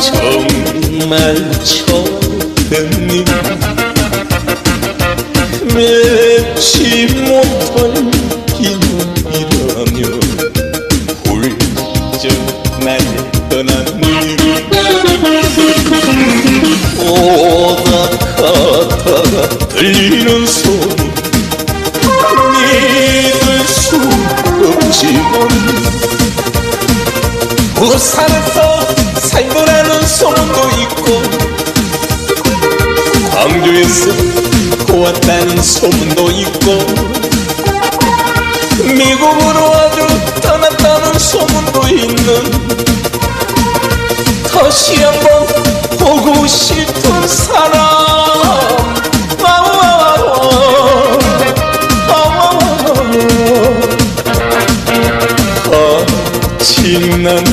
정말 좋은 맺지 못할 기억이라며 훌쩍 날 떠났니 오다 가다가 들리는 소리 믿을 수 없지만 부산에서 광주에서 고왔다는 소문도 있고 미국으로 아주 떠났다는 소문도 있는 다시 한번 보고 싶은 사람. 아와와와 아와와와 거친난